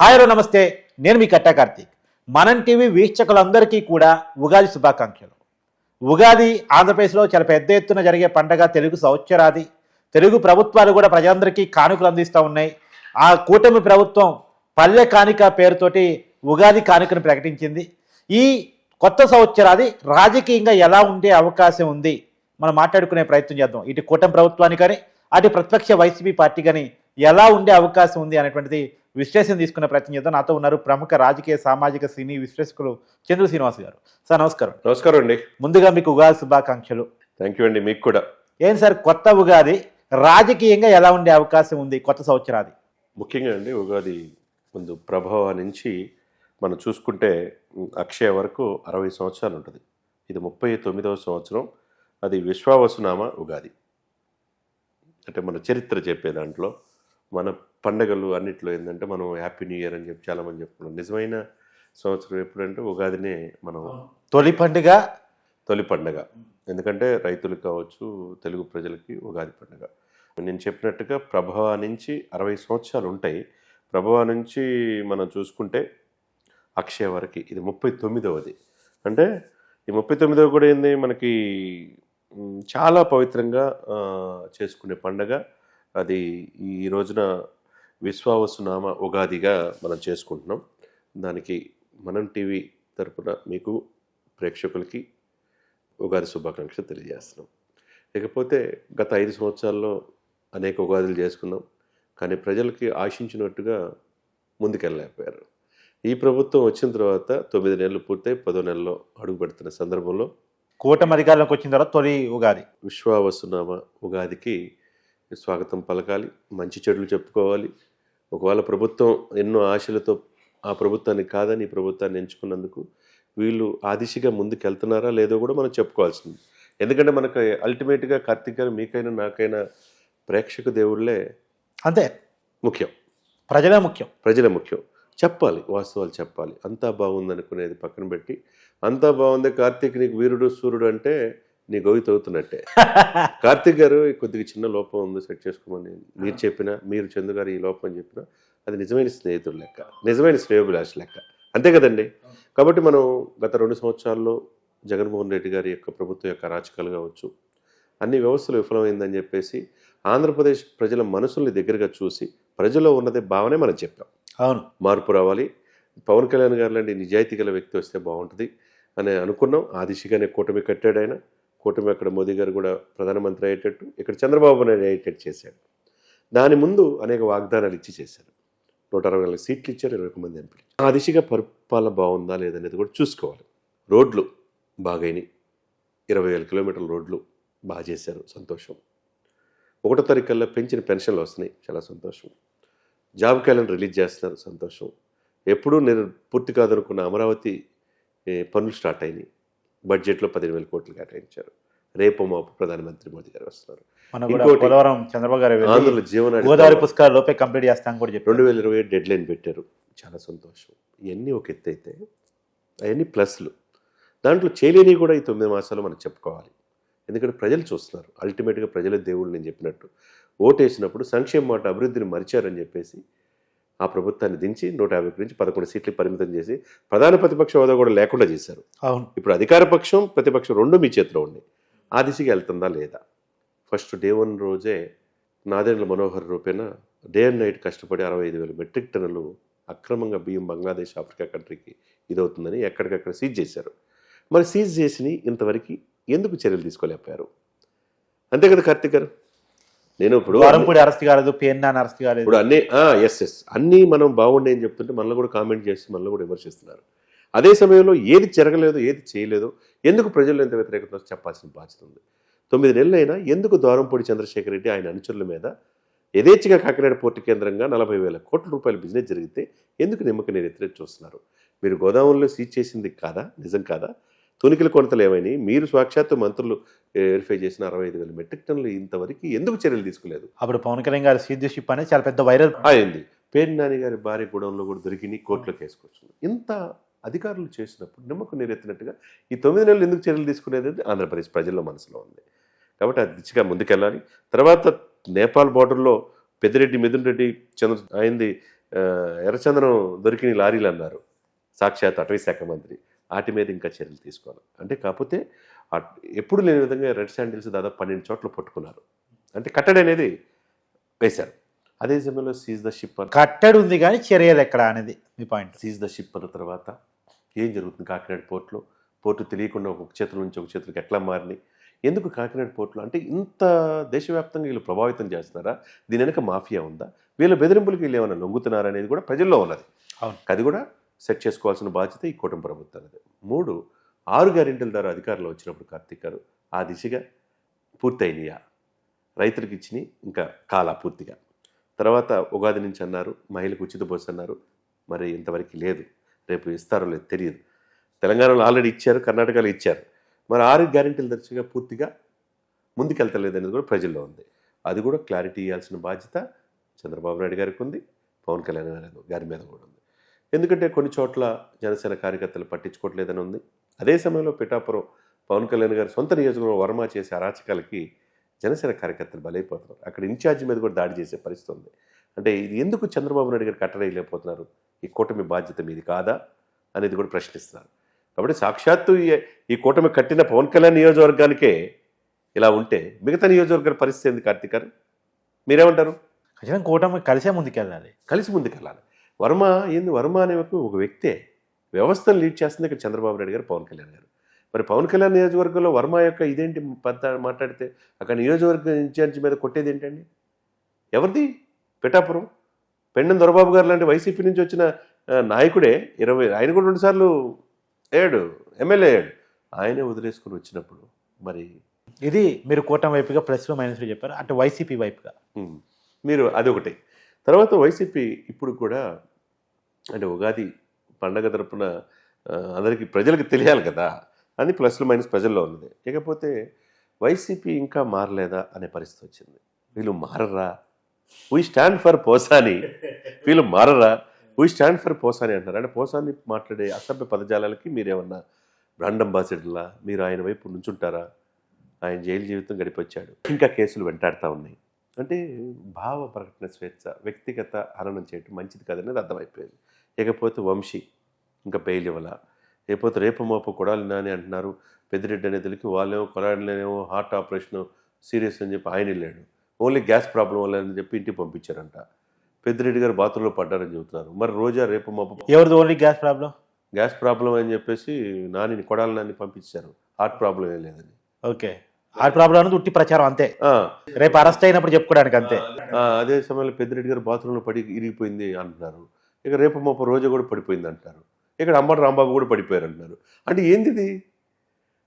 Hi hello నమస్తే. నేను మీ కట్టా కార్తీక్. మనం టీవీ వీక్షకులందరికీ కూడా ఉగాది శుభాకాంక్షలు. ఉగాది ఆంధ్రప్రదేశ్లో చాలా పెద్ద ఎత్తున జరిగే పండగ తెలుగు సంవత్సరాది. తెలుగు ప్రభుత్వాలు కూడా ప్రజలందరికీ కానుకలు అందిస్తూ ఉన్నాయి. ఆ కూటమి ప్రభుత్వం పల్లె కానిక పేరుతోటి ఉగాది కానుకను ప్రకటించింది. ఈ కొత్త సంవత్సరాది రాజకీయంగా ఎలా ఉండే అవకాశం ఉంది? మనం మాట్లాడుకునే ప్రయత్నం చేద్దాం. ఇటు కూటమి ప్రభుత్వానికి కానీ అటు ప్రతిపక్ష వైసీపీ పార్టీ కానీ ఎలా ఉండే అవకాశం ఉంది అనేటువంటిది విశ్లేషణ తీసుకునే ప్రయత్నం చేద్దాం. నాతో ఉన్నారు ప్రముఖ రాజకీయ సామాజిక సినీ విశ్లేషకులు చంద్ర శ్రీనివాస్ గారు. సార్ నమస్కారం. నమస్కారం అండి. ముందుగా మీకు ఉగాది శుభాకాంక్షలు. థ్యాంక్ యూ అండి మీకు కూడా. ఏం సార్ కొత్త ఉగాది రాజకీయంగా ఎలా ఉండే అవకాశం ఉంది? కొత్త సంవత్సరాది. ముఖ్యంగా అండి ఉగాది ముందు ప్రభావ నుంచి మనం చూసుకుంటే అక్షయ వరకు అరవై సంవత్సరాలు ఉంటుంది. ఇది ముప్పై తొమ్మిదవ సంవత్సరం. అది విశ్వావసునామ ఉగాది. అంటే మన చరిత్ర చెప్పే దాంట్లో మన పండగలు అన్నిట్లో ఏంటంటే మనం హ్యాపీ న్యూ ఇయర్ అని చెప్పి చాలామంది చెప్పుకున్నాం నిజమైన సంవత్సరం ఎప్పుడంటే ఉగాదినే మనం తొలి పండుగ? తొలి పండగ. ఎందుకంటే రైతులకు కావచ్చు తెలుగు ప్రజలకి ఉగాది పండగ. నేను చెప్పినట్టుగా ప్రభావ నుంచి అరవై సంవత్సరాలు ఉంటాయి. ప్రభావ నుంచి మనం చూసుకుంటే అక్షయ వరకు ఇది ముప్పై తొమ్మిదవది. అంటే ఈ ముప్పై తొమ్మిదవ కూడా ఏంది? మనకి చాలా పవిత్రంగా చేసుకునే పండగ. అది ఈ రోజున విశ్వావసునామ ఉగాదిగా మనం చేసుకుంటున్నాం. దానికి మనం టీవీ తరపున మీకు ప్రేక్షకులకి ఉగాది శుభాకాంక్షలు తెలియజేస్తున్నాం. ఇకపోతే గత ఐదు సంవత్సరాల్లో అనేక ఉగాదులు చేసుకున్నాం. కానీ ప్రజలకి ఆశించినట్టుగా ముందుకెళ్ళలేకపోయారు. ఈ ప్రభుత్వం వచ్చిన తర్వాత తొమ్మిది నెలలు పూర్తయి పదో నెలలో అడుగు పెడుతున్న సందర్భంలో కూటమి అధికారంలోకి వచ్చిన తర్వాత తొలి ఉగాది. విశ్వావసునామ ఉగాదికి స్వాగతం పలకాలి మంచి చెడులు చెప్పుకోవాలి. ఒకవేళ ప్రభుత్వం ఎన్నో ఆశలతో ఆ ప్రభుత్వాన్ని కాదని ఈ ప్రభుత్వాన్ని ఎంచుకున్నందుకు వీళ్ళు ఆ దిశగా ముందుకు వెళ్తున్నారా లేదో కూడా మనం చెప్పుకోవాల్సింది. ఎందుకంటే మనకు అల్టిమేట్గా కార్తీక్ గారు మీకైనా నాకైనా ప్రేక్షక దేవుళ్ళే అంతే. ముఖ్యం. ప్రజలే ముఖ్యం. ప్రజలే ముఖ్యం. చెప్పాలి వాస్తవాలు చెప్పాలి. అంతా బాగుంది అనుకునేది పక్కన పెట్టి అంతా బాగుంది కార్తీక్ నీకు వీరుడు సూర్యుడు అంటే నీ గోవి తవ్వుతున్నట్టే. కార్తిక్ గారు కొద్దిగా చిన్న లోపం ఉంది సెట్ చేసుకోమని మీరు చెప్పినా మీరు చందు గారు ఈ లోపం చెప్పినా అది నిజమైన స్నేహితుడు లెక్క నిజమైన శ్రేయోభిలాష లెక్క. అంతే కదండి? కాబట్టి మనం గత రెండు సంవత్సరాల్లో జగన్మోహన్ రెడ్డి గారి యొక్క ప్రభుత్వం యొక్క అరాచకాలు కావచ్చు అన్ని వ్యవస్థలు విఫలమైందని చెప్పేసి ఆంధ్రప్రదేశ్ ప్రజల మనసుల్ని దగ్గరగా చూసి ప్రజల్లో ఉన్నదే భావనే మనం చెప్పాం. అవును. మార్పు రావాలి. పవన్ కళ్యాణ్ గారు లాంటి నిజాయితీ గల వ్యక్తి వస్తే బాగుంటుంది అని అనుకున్నాం. ఆ దిశగానే కూటమి కట్టాడు ఆయన. కూటమి అక్కడ మోదీ గారు కూడా ప్రధానమంత్రి అయ్యేటట్టు ఇక్కడ చంద్రబాబు నాయుడు అయ్యేటట్టు చేశాడు. దాని ముందు అనేక వాగ్దానాలు ఇచ్చి చేశారు. నూట అరవై నాలుగు సీట్లు ఇచ్చారు ఇరవై ఒక మంది ఎంపీలు ఆ దిశగా పరిపాలన బాగుందా లేదనేది కూడా చూసుకోవాలి. రోడ్లు బాగైనాయి. ఇరవై వేల కిలోమీటర్ల రోడ్లు బాగా చేశారు. సంతోషం. ఒకటో తారీఖు కల్లా పెంచిన పెన్షన్లు వస్తున్నాయి. చాలా సంతోషం. జాబ్ క్యాలెండర్ రిలీజ్ చేస్తున్నారు. సంతోషం. ఎప్పుడూ నేను పూర్తి కాదనుకున్న అమరావతి పనులు స్టార్ట్ అయినాయి. బడ్జెట్లో పదిహేను వేల కోట్లు కేటాయించారు. రేపు మాపు ప్రధానమంత్రి మోదీ గారు వస్తున్నారు. పోలవరం చంద్రబాబు గారు వెళ్ళి ఆంధ్రుల జీవనాడి గోదావరి పుస్తకాలు లోపే కంప్లీట్ చేస్తాం కూడా రెండు వేల ఇరవై డెడ్ లైన్ పెట్టారు. చాలా సంతోషం. ఇవన్నీ ఒక ఎత్తు అయితే అవన్నీ ప్లస్లు. దాంట్లో చేయలేని కూడా ఈ తొమ్మిది మాసాలు మనం చెప్పుకోవాలి. ఎందుకంటే ప్రజలు చూస్తున్నారు. అల్టిమేట్గా ప్రజల దేవుళ్ళు నేను చెప్పినట్టు. ఓటేసినప్పుడు సంక్షేమ మాట అభివృద్ధిని మరిచారని చెప్పేసి ఆ ప్రభుత్వాన్ని దించి నూట యాభై నుంచి పదకొండు సీట్లు పరిమితం చేసి ప్రధాన ప్రతిపక్ష హోదా కూడా లేకుండా చేశారు. అవును. ఇప్పుడు అధికార పక్షం ప్రతిపక్షం రెండు మీ చేతిలో ఉన్నాయి. ఆ దిశగా వెళ్తుందా లేదా? ఫస్ట్ డే వన్ రోజే నాదెండ్ల మనోహర్ రూపేణ డే అండ్ నైట్ కష్టపడి అరవై ఐదు వేల మెట్రిక్ టన్నులు అక్రమంగా బియ్యం బంగ్లాదేశ్ ఆఫ్రికా కంట్రీకి ఇదవుతుందని ఎక్కడికక్కడ సీజ్ చేశారు. మరి సీజ్ చేసి ఇంతవరకు ఎందుకు చర్యలు తీసుకోలేకపోయారు? అంతే కదా కార్తిక్ గారు? నేను ఇప్పుడు వారంపూడి అరెస్ట్ కాలేదు పిఎన్ఆర్ అరెస్ట్ కాలేదు. ఇప్పుడు అన్ని ఎస్ ఎస్ అన్నీ మనం బాగుండే అని చెప్తుంటే మనల్ని కూడా కామెంట్ చేసి మనల్ని కూడా విమర్శిస్తున్నారు అదే సమయంలో ఏది జరగలేదు ఏది చేయలేదు ఎందుకు ప్రజల్లో ఎంత వ్యతిరేకత చెప్పాల్సిన బాధ్యత ఉంది. తొమ్మిది నెలలైనా ఎందుకు ద్వారంపూడి చంద్రశేఖర్ రెడ్డి ఆయన అనుచరుల మీద యథేచ్ఛగా కాకినాడ పోర్టు కేంద్రంగా నలభై వేల కోట్ల రూపాయల బిజినెస్ జరిగితే ఎందుకు నిమ్మక నేను ఎత్తినట్టు చూస్తున్నారు? మీరు గోదావరిలో సీజ్ చేసింది కాదా? నిజం కాదా? తునికిల కొనతలు ఏమైనాయి? మీరు సాక్షాత్తు మంత్రులు వెరిఫై చేసిన అరవై ఐదు వేల మెట్రిక్ టన్నులు ఇంతవరకు ఎందుకు చర్యలు తీసుకోలేదు? అప్పుడు పవన్ కళ్యాణ్ గారి సీద్య షిప్ అనేది చాలా పెద్ద వైరల్. అయింది. పేరు నాని గారి భార్య గూడెంలో కూడా దొరికినాయి కోర్టులోకి వేసుకొచ్చింది ఇంత అధికారులు చేసినప్పుడు నిమ్మకు నీరెత్తినట్టుగా ఈ తొమ్మిది నెలలు ఎందుకు చర్యలు తీసుకునేది ఆంధ్రప్రదేశ్ ప్రజల్లో మనసులో ఉంది. కాబట్టి ఆ దిశగా ముందుకెళ్ళాలి. తర్వాత నేపాల్ బార్డర్లో పెద్దిరెడ్డి మిథున్ రెడ్డి చంద్ర అయింది ఆ, ఎర్రచందనం దొరికిన లారీలు అన్నారు. సాక్షాత్ అటవీ శాఖ మంత్రి. వాటి మీద ఇంకా చర్యలు తీసుకోవాలి. అంటే కాకపోతే ఎప్పుడు లేని విధంగా రెడ్ శాండిల్స్ దాదాపు పన్నెండు చోట్ల పట్టుకున్నారు. అంటే కట్టడి అనేది వేశారు. అదే సమయంలో సీజ్ ద షిప్ అని కట్టడి ఉంది కానీ చర్యలు ఎక్కడ అనేది మీ పాయింట్. సీజ్ ద షిప్ అన్న తర్వాత ఏం జరుగుతుంది కాకినాడ పోర్ట్లో? పోర్టు తెలియకుండా ఒక చేతుల నుంచి ఒక చేతులకు ఎట్లా మారినాయి ఎందుకు కాకినాడ పోర్టులో? అంటే ఇంత దేశవ్యాప్తంగా వీళ్ళు ప్రభావితం చేస్తున్నారా? దీని వెనక మాఫియా ఉందా? వీళ్ళ బెదిరింపులకి వీళ్ళు ఏమైనా లొంగుతున్నారా అనేది కూడా ప్రజల్లో ఉన్నది. అవును. అది కూడా సెట్ చేసుకోవాల్సిన బాధ్యత ఈ కూటమి ప్రభుత్వానిది. మూడు ఆరు గ్యారెంటీల ద్వారా అధికారంలో వచ్చినప్పుడు కార్తీక్ గారు ఆ దిశగా పూర్తయినయా? రైతులకు ఇచ్చినాయి ఇంకా కాలా పూర్తిగా. తర్వాత ఉగాది నుంచి అన్నారు మహిళకు ఉచిత బస్సు అన్నారు మరి ఇంతవరకు లేదు. రేపు ఇస్తారో లేదు తెలియదు. తెలంగాణలో ఆల్రెడీ ఇచ్చారు కర్ణాటకలో ఇచ్చారు. మరి ఆరు గ్యారెంటీలు దర్శగా పూర్తిగా ముందుకెళ్తలేదు అనేది కూడా ప్రజల్లో ఉంది. అది కూడా క్లారిటీ ఇవ్వాల్సిన బాధ్యత చంద్రబాబు నాయుడు గారికి ఉంది పవన్ కళ్యాణ్ గారి మీద కూడా ఉంది. ఎందుకంటే కొన్ని చోట్ల జనసేన కార్యకర్తలు పట్టించుకోవట్లేదని ఉంది. అదే సమయంలో పిఠాపురం పవన్ కళ్యాణ్ గారి సొంత నియోజకవర్గం వర్మ చేసే అరాచకాలకి జనసేన కార్యకర్తలు బలైపోతున్నారు. అక్కడ ఇన్ఛార్జ్ మీద కూడా దాడి చేసే పరిస్థితి ఉంది. అంటే ఇది ఎందుకు చంద్రబాబు నాయుడు గారు కట్టడైలేకపోతున్నారు ఈ కూటమి బాధ్యత మీది కాదా? అనేది కూడా ప్రశ్నిస్తున్నారు. కాబట్టి సాక్షాత్తు ఈ- ఈ కూటమి కట్టిన పవన్ కళ్యాణ్ నియోజకవర్గానికే ఇలా ఉంటే మిగతా నియోజకవర్గాల పరిస్థితి ఏంది కార్తీక్ గారు? మీరేమంటారు? ఖచ్చితంగా కూటమి కలిసే ముందుకెళ్ళాలి. కలిసి ముందుకెళ్ళాలి. వర్మ ఏంది? వర్మ అనే ఒక వ్యక్తే వ్యవస్థను లీడ్ చేస్తుంది ఇక్కడ చంద్రబాబు నాయుడు గారు పవన్ కళ్యాణ్ గారు. మరి పవన్ కళ్యాణ్ నియోజకవర్గంలో వర్మ యొక్క ఇదేంటి పెద్ద మాట్లాడితే అక్కడ నియోజకవర్గం ఇన్ఛార్జ్ మీద కొట్టేది ఏంటండి? ఎవరిది? పిఠాపురం. పెండెం దొరబాబు గారు లాంటి వైసీపీ నుంచి వచ్చిన నాయకుడే ఇరవై ఆయన కూడా రెండుసార్లు ఏడు ఎమ్మెల్యే అయ్యాడు ఆయనే వదిలేసుకుని వచ్చినప్పుడు మరి ఇది మీరు కూటమి వైపుగా ప్లస్ మైనస్ చెప్పారు అటు వైసీపీ వైపుగా. మీరు అదొకటి. తర్వాత వైసీపీ ఇప్పుడు కూడా అంటే ఉగాది పండగ తరపున అందరికీ ప్రజలకు తెలియాలి కదా. అని ప్లస్లు మైనస్ ప్రజల్లో ఉంది ఇకపోతే వైసీపీ ఇంకా మారలేదా అనే పరిస్థితి వచ్చింది. వీళ్ళు మారరా? We stand for Posani. వీళ్ళు మారరా? వీ స్టాండ్ ఫర్ పోసాని అంటారు అంటే పోసాని మాట్లాడే అసభ్య పదజాలాలకి మీరేమన్నా బ్రాండ్ అంబాసిడర్లా మీరు ఆయన వైపు నుంచుంటారా? ఆయన జైలు జీవితం గడిపొచ్చాడు. ఇంకా కేసులు వెంటాడుతూ ఉన్నాయి. అంటే భావ ప్రకటన స్వేచ్ఛ వ్యక్తిగత హననం చేయటం మంచిది కాదనేది అర్థమైపోయింది. ఇకపోతే వంశీ ఇంకా బెయిల్ ఇవ్వాల? లేకపోతే రేపు మోపు కొడాలి నాని అంటున్నారు. పెద్దిరెడ్డి అనేదికి వాళ్ళేమో కొడాలినేమో హార్ట్ ఆపరేషన్ సీరియస్ అని చెప్పి ఆయన వెళ్ళాడు. ఓన్లీ గ్యాస్ ప్రాబ్లం వల్ల అని చెప్పి ఇంటికి పంపించారంట. పెద్దిరెడ్డి గారు బాత్రూంలో పడ్డారని చెబుతున్నారు. మరి రోజా రేపు మోపు ఎవరిది only gas problem? Gas problem అని చెప్పేసి నానిని కొడాలి నాని పంపించారు. హార్ట్ ప్రాబ్లం ఏం లేదని. ఓకే. ఆ ప్రాబ్లం అనేది ఉట్టి ప్రచారం అంతే. రేపు అరెస్ట్ అయినప్పుడు చెప్పుకోవడానికి అంతే. అదే సమయంలో పెద్దిరెడ్డి గారు బాత్రూంలో పడి ఇరిగిపోయింది అంటున్నారు. ఇక రేపు మాపు రోజు కూడా పడిపోయింది అంటారు ఇక్కడ అంబటి రాంబాబు కూడా పడిపోయారు అంటున్నారు అంటే ఏందిది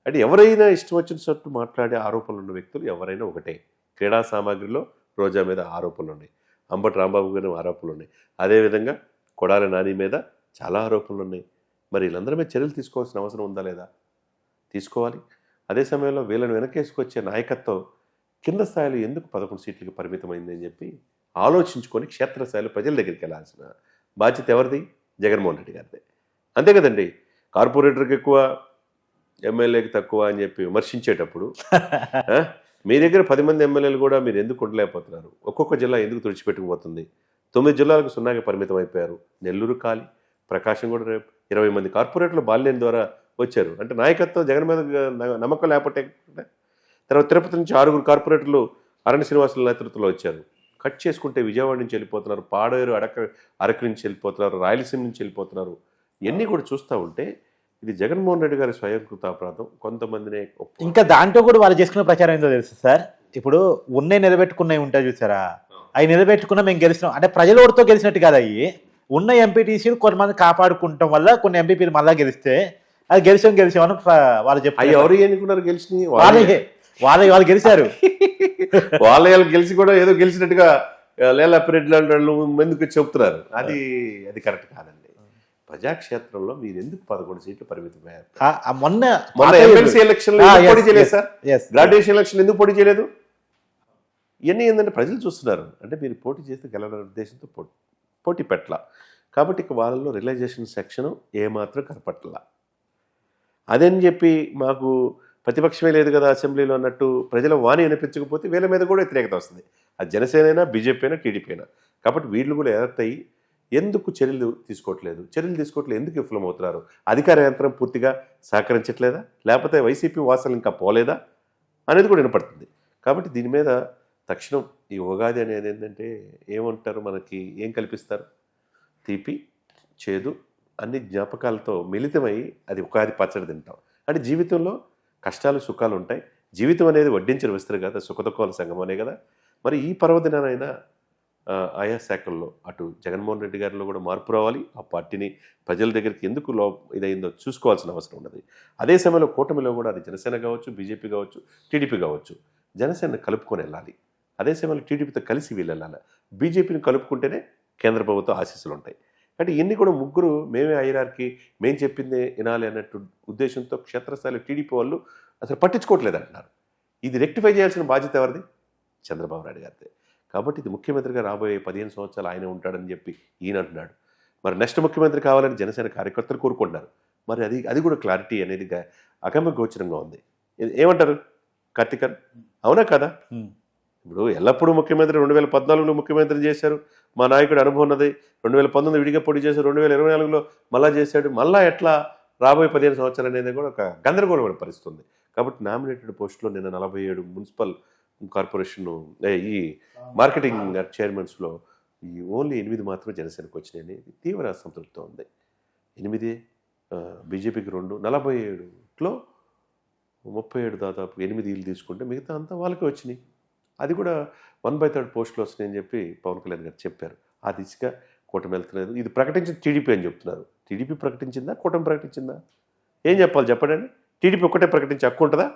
అంటే ఎవరైనా ఇష్టం వచ్చిన చట్టు మాట్లాడే ఆరోపణలు ఉన్న వ్యక్తులు ఎవరైనా ఒకటే. క్రీడా సామాగ్రిలో రోజా మీద ఆరోపణలు ఉన్నాయి. అంబటి రాంబాబు గారి ఆరోపణలు ఉన్నాయి. అదేవిధంగా కొడాల నాని మీద చాలా ఆరోపణలు ఉన్నాయి. మరి వీళ్ళందరి మీద చర్యలు తీసుకోవాల్సిన అవసరం ఉందా లేదా? తీసుకోవాలి. అదే సమయంలో వీళ్ళని వెనకేసుకొచ్చే నాయకత్వం కింద స్థాయిలో ఎందుకు పదకొండు సీట్లకు పరిమితమైందని చెప్పి ఆలోచించుకొని క్షేత్రస్థాయిలో ప్రజల దగ్గరికి వెళ్ళాల్సిన బాధ్యత ఎవరిది? జగన్మోహన్ రెడ్డి గారిది. అంతే కదండి కార్పొరేటర్కి ఎక్కువ ఎమ్మెల్యేకి తక్కువ అని చెప్పి విమర్శించేటప్పుడు మీ దగ్గర పది మంది ఎమ్మెల్యేలు కూడా మీరు ఎందుకు ఉండలేకపోతున్నారు? ఒక్కొక్క జిల్లా ఎందుకు తుడిచిపెట్టుకుపోతుంది? తొమ్మిది జిల్లాలకు సున్నాగా పరిమితం అయిపోయారు. నెల్లూరు కాలి ప్రకాశం కూడా రేపు ఇరవై మంది కార్పొరేటర్లు బాల్యం ద్వారా వచ్చారు. అంటే నాయకత్వం జగన్ మీద నమ్మకం లేకపోతే తర్వాత తిరుపతి నుంచి ఆరుగురు కార్పొరేటర్లు అరణ్య శ్రీనివాసుల నేతృత్వంలో వచ్చారు. కట్ చేసుకుంటే విజయవాడ నుంచి వెళ్ళిపోతున్నారు పాడేరు అడక అరకు నుంచి వెళ్ళిపోతున్నారు రాయలసీమ నుంచి వెళ్ళిపోతున్నారు. ఇవన్నీ కూడా చూస్తూ ఉంటే ఇది జగన్మోహన్ రెడ్డి గారి స్వయం కృతాపరాధం కొంతమందినే ఇంకా దాంట్లో కూడా వాళ్ళు చేసుకున్న ప్రచారం ఏందో తెలుసు సార్? ఇప్పుడు ఉన్నే నిలబెట్టుకున్నవి ఉంటాయి చూసారా? అవి నిలబెట్టుకున్న మేము గెలిచినాం. అంటే ప్రజల ఓటుతో గెలిచినట్టు కాదు అవి ఉన్న ఎంపీటీసీలు కొంతమంది కాపాడుకుంటాం వల్ల కొన్ని ఎంపీపీలు మళ్ళా గెలిస్తే అది గెలిచాం గెలిచామని వాళ్ళు చెప్పారు ఎవరు ఎన్నుకున్నారు గెలిచి వాళ్ళే. వాళ్ళే వాళ్ళు గెలిచారు. వాళ్ళ వాళ్ళు గెలిచి కూడా ఏదో గెలిచినట్టుగా లేలాపిరెడ్డి లాంటి వాళ్ళు ఎందుకు చెప్తున్నారు అది అది కరెక్ట్ కాదండి. ప్రజాక్షేత్రంలో మీరు ఎందుకు పదకొండు సీట్లు పరిమితమయ్యారు మొన్న మొన్న ఎమ్మెల్సీ ఎలక్షన్ పోటీ చేయలేదు సార్. గ్రాడ్యుయేషన్ ఎలక్షన్ ఎందుకు పోటీ చేయలేదు? ఇవన్నీ ఏంటంటే ప్రజలు చూస్తున్నారు. అంటే మీరు పోటీ చేస్తే గెలవడం ఉద్దేశంతో పోటీ పోటీ పెట్టల. కాబట్టి ఇక వాళ్ళలో రియలైజేషన్ సెక్షన్ ఏమాత్రం కనపట్ల. అదని చెప్పి మాకు ప్రతిపక్షమే లేదు కదా అసెంబ్లీలో అన్నట్టు ప్రజల వాణి వినిపించకపోతే వీళ్ళ మీద కూడా వ్యతిరేకత వస్తుంది. అది జనసేన అయినా బీజేపీ అయినా టీడీపీ అయినా. కాబట్టి వీళ్ళు కూడా ఎదర్ట్ ఎందుకు చర్యలు తీసుకోవట్లేదు? చర్యలు తీసుకోవట్లేదు ఎందుకు విఫలం అవుతున్నారు అధికార యంత్రం పూర్తిగా సహకరించట్లేదా? లేకపోతే వైసీపీ వాసనలు ఇంకా పోలేదా? అనేది కూడా వినపడుతుంది. కాబట్టి దీని మీద తక్షణం ఈ ఉగాది అనేది ఏంటంటే ఏమంటారు మనకి? ఏం కల్పిస్తారు? తీపి చేదు అన్ని జ్ఞాపకాలతో మిళితమై అది ఉగాది పచ్చడి తింటాం. అంటే జీవితంలో కష్టాలు సుఖాలు ఉంటాయి. జీవితం అనేది వడ్డించిన విస్తరు కదా సుఖదుఖాల సంగమనే కదా. మరి ఈ పర్వదినానైనా ఆయా శాఖల్లో అటు జగన్మోహన్ రెడ్డి గారిలో కూడా మార్పు రావాలి. ఆ పార్టీని ప్రజల దగ్గరికి ఎందుకు లో ఇదైందో చూసుకోవాల్సిన అవసరం ఉన్నది. అదే సమయంలో కూటమిలో కూడా అది జనసేన కావచ్చు బీజేపీ కావచ్చు టీడీపీ కావచ్చు జనసేన కలుపుకొని వెళ్ళాలి. అదే సమయంలో టీడీపీతో కలిసి వీళ్ళు వెళ్ళాలి. బీజేపీని కలుపుకుంటేనే కేంద్ర ప్రభుత్వ ఆశీస్సులు ఉంటాయి. అంటే ఇన్ని కూడా ముగ్గురు మేమే అయ్యారికి మేం చెప్పిందే వినాలి అన్నట్టు ఉద్దేశంతో క్షేత్రస్థాయిలో టీడీపీ వాళ్ళు అసలు పట్టించుకోవట్లేదు అంటున్నారు ఇది రెక్టిఫై చేయాల్సిన బాధ్యత ఎవరిది? చంద్రబాబు నాయుడు గారిదే. కాబట్టి ఇది ముఖ్యమంత్రిగా రాబోయే పదిహేను సంవత్సరాలు ఆయన ఉంటాడని చెప్పి ఈయన అంటున్నాడు. మరి నెక్స్ట్ ముఖ్యమంత్రి కావాలని జనసేన కార్యకర్తలు కోరుకుంటున్నారు. మరి అది అది కూడా క్లారిటీ అనేది అగమ్య గోచరంగా ఉంది. ఏమంటారు? కార్తికన్ అవునా కదా. ఇప్పుడు ఎల్లప్పుడూ ముఖ్యమంత్రి రెండు వేల పద్నాలుగులో ముఖ్యమంత్రి చేశారు. మా నాయకుడు అనుభవం ఉన్నది. రెండు వేల పంతొమ్మిది విడిగా పొడి చేసి రెండు వేల ఇరవై నాలుగులో మళ్ళా చేశాడు. మళ్ళా ఎట్లా రాబోయే పదిహేను సంవత్సరాలు అనేది కూడా ఒక గందరగోళమైన పరిస్థితుంది. కాబట్టి నామినేటెడ్ పోస్టులో నిన్న నలభై ఏడు మున్సిపల్ కార్పొరేషన్ ఈ మార్కెటింగ్ చైర్మన్స్లో ఈ ఓన్లీ ఎనిమిది మాత్రమే జనసేనకు వచ్చినాయని తీవ్ర అసంతృప్తి ఉంది. ఎనిమిది బీజేపీకి రెండు నలభై ఏడులో ముప్పై ఏడు దాదాపు ఎనిమిది ఇల్లు తీసుకుంటే మిగతా అంతా వాళ్ళకే వచ్చినాయి. అది కూడా వన్ బై థర్డ్ పోస్టులు వస్తున్నాయని చెప్పి పవన్ కళ్యాణ్ గారు చెప్పారు. ఆ దిశగా కూటమి వెళ్తున్నారు ఇది ప్రకటించింది టీడీపీ అని చెప్తున్నారు. టీడీపీ ప్రకటించిందా? కూటమి ప్రకటించిందా? ఏం చెప్పాలి చెప్పండి. టీడీపీ ఒక్కటే ప్రకటించే హక్కు ఉంటుందా?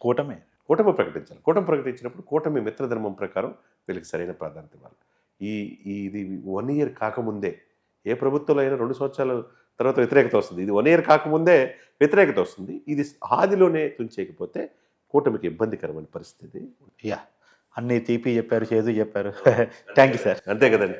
కూటమే. కూటమి ప్రకటించాలి. కూటమి ప్రకటించినప్పుడు కూటమి మిత్రధర్మం ప్రకారం వీళ్ళకి సరైన ప్రాధాన్యత ఇవ్వాలి. ఈ ఈ- ఇది వన్ ఇయర్ కాకముందే ఏ ప్రభుత్వంలో అయినా రెండు సంవత్సరాల తర్వాత వ్యతిరేకత వస్తుంది. ఇది వన్ ఇయర్ కాకముందే వ్యతిరేకత వస్తుంది. ఇది ఆదిలోనే తుంచేయకపోతే కూటమికి ఇబ్బందికరమైన పరిస్థితి. యా. అన్ని తీపి చెప్పారు చేదు చెప్పారు. థ్యాంక్ యూ సార్ అంతే కదండి.